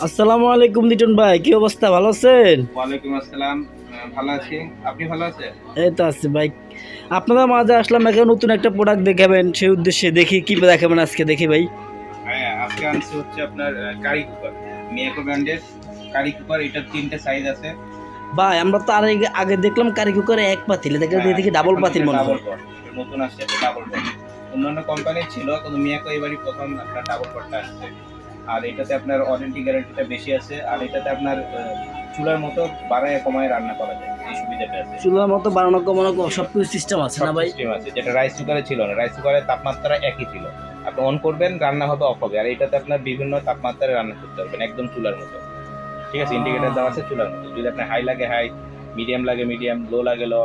আসসালামু আলাইকুম লিটন ভাই কি অবস্থা? ভালো আছেন? ওয়ালাইকুম আসসালাম। ভালো আছি। আপনি ভালো আছেন? এই তো আছি ভাই। আপনাদের মাঝে আসলাম এখন নতুন একটা প্রোডাক্ট দেখাবেন সেই উদ্দেশ্যে দেখি কি দেখাবেন আজকে দেখি ভাই। হ্যাঁ আজকে আনছি হচ্ছে আপনার কারি কুকার মিয়াকো ব্র্যান্ডের কারি কুকার এটার তিনটে সাইজ আছে। ভাই আমরা তো আর আগে- দেখলাম কারি কুকারে এক পাতিল দেখে হ্যাঁ, দেখি ডাবল পাতিল এটা মনে হয়। নতুন আসছে ডাবল পট অন্যান্য কোম্পানির ছিল কিন্তু মিয়াকো এবারই প্রথম আপনার ডাবল পটটা আসছে। আর এটাতে আপনার ওয়ারেন্টি গ্যারান্টিটা বেশি আছে আর এটাতে আপনার চুলার মতো বাড়ায় কমায় রান্না করা যায় এই সুবিধাটা আছে। চুলার মতো বানানো কমানো সব কিছু সিস্টেম আছে না ভাই? সিস্টেম আছে যেটা রাইস কুকারে ছিল না। রাইস কুকারের তাপমাত্রা একই ছিল। আপনি অন করবেন রান্না হবে অফ হবে। আর এটাতে আপনার বিভিন্ন তাপমাত্রায় রান্না করতে পারবেন একদম চুলার মতো। ঠিক আছে। ইন্ডিকেটর দেওয়া আছে চুলার মতো। যদি আপনার হাই লাগে হাই মিডিয়াম লাগে মিডিয়াম লো লাগে লো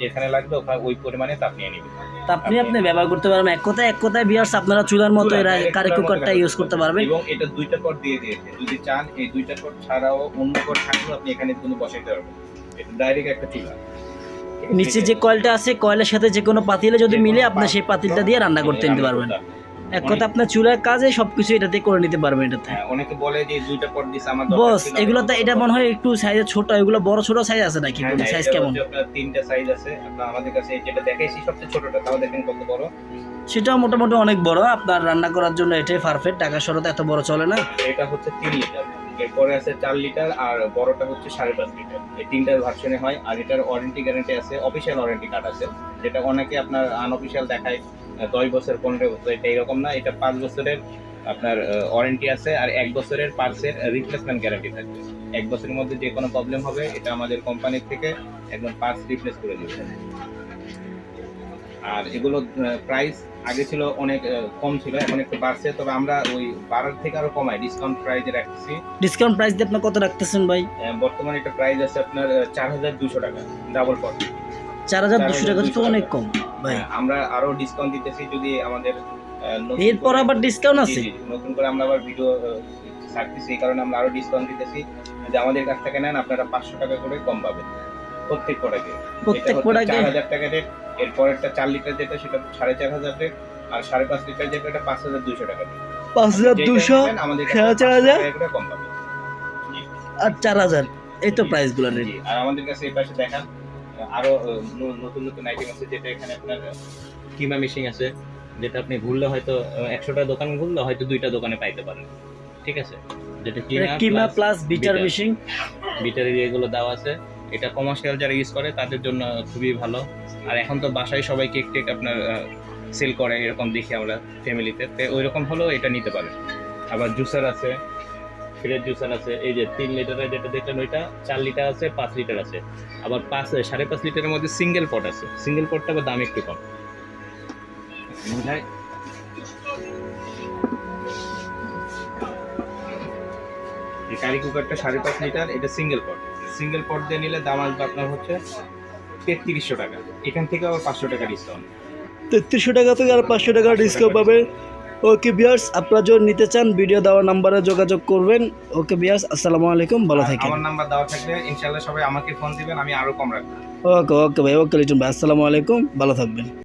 যেখানে লাগবে ওখানে ওই পরিমাণে তাপ নিয়ে নিবে। তাপ আপনি আপনি ব্যবহার করতে পারবেন। এক কথায় এক কথায় বিয়ার্স আপনারা চুলার মতো এরা কারি কুকারটা ইউজ করতে পারবেন। এবং এটা দুইটা পট দিয়ে দিয়েছে। যদি চান এই দুইটা পট ছাড়াও অন্য পট থাকলেও আপনি এখানে কোনো বসাইতে পারবেন। এটা ডাইরেক্ট একটা চুলা। নিচে যে কয়েলটা আছে কয়েলের সাথে যে কোনো পাতিলে যদি মিলে আপনি সেই পাতিলটা দিয়ে রান্না করতে নিতে পারবেন। এক কথা আপনার চুলার কাজে সবকিছু এটাতে করে নিতে পারবেন এটাতে। হ্যাঁ, অনেকে বলে যে দুইটা পট দিছে আমার বস এগুলো তো এটা মনে হয় একটু সাইজে ছোট এগুলো বড় ছোট সাইজ আছে নাকি? হ্যাঁ, হ্যাঁ, সাইজ কেমন? তিনটা সাইজ আছে। আপনার আমাদের কাছে যেটা দেখাইছি সবচেয়ে ছোটটা তাও দেখেন কত বড়। সেটা মোটামুটি অনেক বড় আপনার রান্না করার জন্য এটাই পারফেক্ট ঢাকা শহরে এত বড় চলে না? এটা হচ্ছে তিন লিটার এরপরে আছে চার লিটার আর বড়টা হচ্ছে সাড়ে পাঁচ লিটার এই তিনটার ভার্সনে হয় আর এটার ওয়ারেন্টি গ্যারান্টি আছে অফিসিয়াল ওয়ারেন্টি কার্ড আছে যেটা অনেকে আপনার আনঅফিসিয়াল দেখায়। দশ বছর পনেরো বছর এটা এরকম না এটা পাঁচ বছরের আপনার ওয়ারেন্টি আছে আর এক বছরের পার্সের রিপ্লেসমেন্ট গ্যারান্টি থাকবে। এক বছরের মধ্যে যে কোনো প্রবলেম হবে এটা আমাদের কোম্পানির থেকে একদম পার্টস রিপ্লেস করে দিবে। আর এগুলো প্রাইস আগে ছিল অনেক কম ছিল এখন একটু বাড়ছে তবে আমরা ওই বাড়ার থেকে আরও কমাই ডিসকাউন্ট প্রাইজে রাখতেছি। ডিসকাউন্ট প্রাইস দিয়ে আপনি কত রাখতেছেন ভাই? বর্তমানে একটা প্রাইস আছে আপনার চার হাজার দুশো টাকা ডাবল পট চার হাজার দুশো টাকা তো অনেক কম। আমরা আরও ডিসকাউন্ট দিতেছি যদি আমাদের এরপর আবার ডিসকাউন্ট আছে? নতুন করে আমরা আবার ভিডিও ছাড়তেছি এই কারণে আমরা আরও ডিসকাউন্ট দিতেছি। যে আমাদের কাছ থেকে নেন আপনারা পাঁচশো টাকা করে কম পাবেন। প্রত্যেক প্রোডাক্টে প্রত্যেক প্রোডাক্টে চার হাজার টাকা রেট এরপরেরটা চার লিটার যেটা সেটা সাড়ে চার হাজার রেট আর সাড়ে পাঁচ লিটার যেটা এটা পাঁচ হাজার দুশো টাকা rate। পাঁচ হাজার দুশো সাড়ে চার হাজার? কম পাবেন। আর চার হাজার? এই তো প্রাইসগুলো রেট আর আমাদের কাছে এই পাশে দেখান। আরও নতুন নতুন আইটেম আছে যেটা এখানে আপনার কিমা মেশিন আছে যেটা আপনি ঘুরলে হয়তো একশোটা দোকান ঘুরলে হয়তো দুইটা দোকানে পাইতে পারেন। ঠিক আছে? যেটা keema plus beater beater. Machine এগুলো দেওয়া আছে। এটা কমার্শিয়াল যারা ইউজ করে তাদের জন্য খুবই ভালো। আর এখন তো বাসায় সবাই কেক টেক আপনার সেল করে এরকম দেখি আমরা ফ্যামিলিতে তো। ওই রকম হলেও এটা নিতে পারে আবার জুসার আছে। ফ্রেশ জুসার আছে এই যে তিন লিটারের যেটা দেখলেন ওইটা চার লিটার আছে পাঁচ লিটার আছে। আবার পাঁচ সাড়ে পাঁচ লিটারের মধ্যে সিঙ্গেল পট আছে। সিঙ্গেল পটটা আবার দাম একটু কম। বুঝায় এই কারি কুকারটা সাড়ে পাঁচ লিটার এটা সিঙ্গেল পট সিঙ্গেল পট দিয়ে নিলে দাম আসবে আপনার হচ্ছে তেত্রিশশো টাকা। এখান থেকে আবার পাঁচশো টাকা ডিসকাউন্ট তেত্রিশশো টাকা থেকে আর পাঁচশো টাকা ডিসকাউন্ট পাবেন ওকে বিয়ার্স আপনারা যদি নিতে চান ভিডিও দেওয়ার নাম্বারে যোগাযোগ করবেন। ওকে বিয়ার্স আসসালামু আলাইকুম ভালো থাকেন। আমার নাম্বার দেওয়া থাকলে ইনশাআল্লাহ সবাই আমাকে ফোন দিবেন আমি আরও কম রাখব। ওকে ওকে ভাই ওকে লিটন ভাই আসসালামু আলাইকুম ভালো থাকবেন।